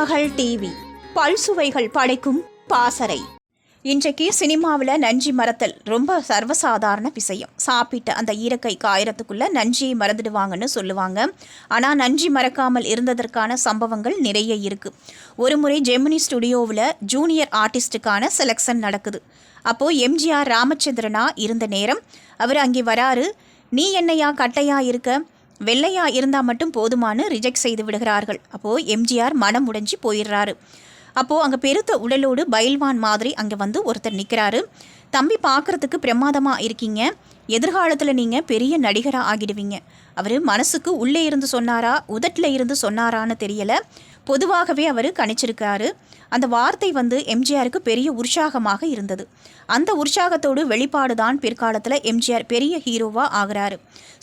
மகள் டிவி. பல்சுவைகள் படைக்கும் பாசறை. இன்றைக்கு சினிமாவில் நஞ்சி மறத்தல் ரொம்ப சர்வசாதாரண விஷயம். சாப்பிட்ட அந்த ஈரக்கை காயறதுக்குள்ள நஞ்சியை மறந்துடுவாங்கன்னு சொல்லுவாங்க. ஆனால் நஞ்சி மறக்காமல் இருந்ததற்கான சம்பவங்கள் நிறைய இருக்குது ஒரு முறை ஜெமினி ஸ்டுடியோவில் ஜூனியர் ஆர்டிஸ்ட்டுக்கான செலெக்ஷன் நடக்குது. அப்போது எம்ஜிஆர் ராமச்சந்திரனா இருந்த நேரம் அவர் அங்கே வராரு. நீ என்னையா கட்டையா இருக்க? வெள்ளையா இருந்தால் மட்டும் போதுமானு ரிஜெக்ட் செய்து விடுகிறார்கள். அப்போது எம்ஜிஆர் மனம் உடைஞ்சு போயிடுறாரு. அப்போது அங்கே பெருத்த உடலோடு பயில்வான் மாதிரி அங்கே வந்து ஒருத்தர் நிற்கிறாரு தம்பி பார்க்குறதுக்கு பிரமாதமாக இருக்கீங்க. எதிர்காலத்தில் நீங்கள் பெரிய நடிகராக ஆகிடுவீங்க. அவர் மனசுக்கு உள்ளே இருந்து சொன்னாரா உதட்டில் இருந்து சொன்னாரான்னு தெரியலை. பொதுவாகவே அவர் கணிச்சிருக்காரு. அந்த வார்த்தை வந்து எம்ஜிஆருக்கு பெரிய உற்சாகமாக இருந்தது. அந்த உற்சாகத்தோடு வெளிப்பாடு தான் பிற்காலத்தில் எம்ஜிஆர் பெரிய ஹீரோவாக ஆகிறாரு.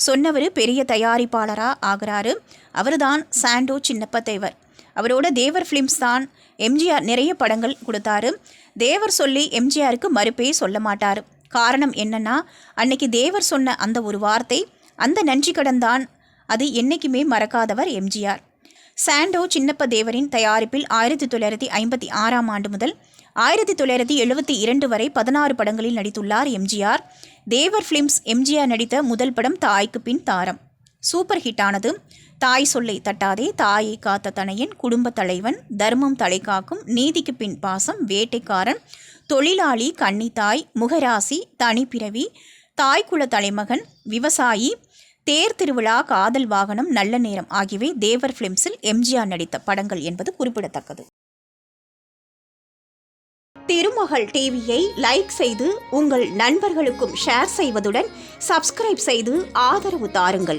சொன்னவர் பெரிய தயாரிப்பாளராக ஆகிறாரு. அவர்தான் சாண்டோ சின்னப்ப தேவர் அவரோட தேவர் ஃபிலிம்ஸ் தான் எம்ஜிஆர் நிறைய படங்கள் கொடுத்தாரு. தேவர் சொல்லி எம்ஜிஆருக்கு மறுப்பே சொல்ல மாட்டார். காரணம் என்னன்னா அன்னைக்கு தேவர் சொன்ன அந்த ஒரு வார்த்தை அந்த நன்றி கடன் தான் அது என்றைக்குமே மறக்காதவர் எம்ஜிஆர். சாண்டோ சின்னப்ப தேவரின் தயாரிப்பில் ஆயிரத்தி தொள்ளாயிரத்தி ஐம்பத்தி ஆறாம் ஆண்டு முதல் ஆயிரத்தி தொள்ளாயிரத்தி எழுபத்தி இரண்டு வரை பதினாறு படங்களில் நடித்துள்ளார் எம்ஜிஆர். தேவர் ஃபிலிம்ஸ் எம்ஜிஆர் நடித்த முதல் படம் தாய்க்கு பின் தாரம். சூப்பர் ஹிட்டானது தாய் சொல்லை தட்டாதே தாயை காத்த தனையன் குடும்ப தலைவன் தர்மம் தலை காக்கும் நீதிக்கு பின் பாசம் வேட்டைக்காரன் தொழிலாளி கன்னித்தாய் முகராசி தனிப்பிறவி தாய்க்குல தலைமகன் விவசாயி தேர் திருவிழா காதல் வாகனம் நல்ல நேரம் ஆகியவை தேவர் ஃபிலிம்ஸில் எம்ஜிஆர் நடித்த படங்கள் என்பது குறிப்பிடத்தக்கது. திருமகள் டிவியை லைக் செய்து உங்கள் நண்பர்களுக்கும் ஷேர் செய்வதுடன் சப்ஸ்கிரைப் செய்து ஆதரவு தாருங்கள்.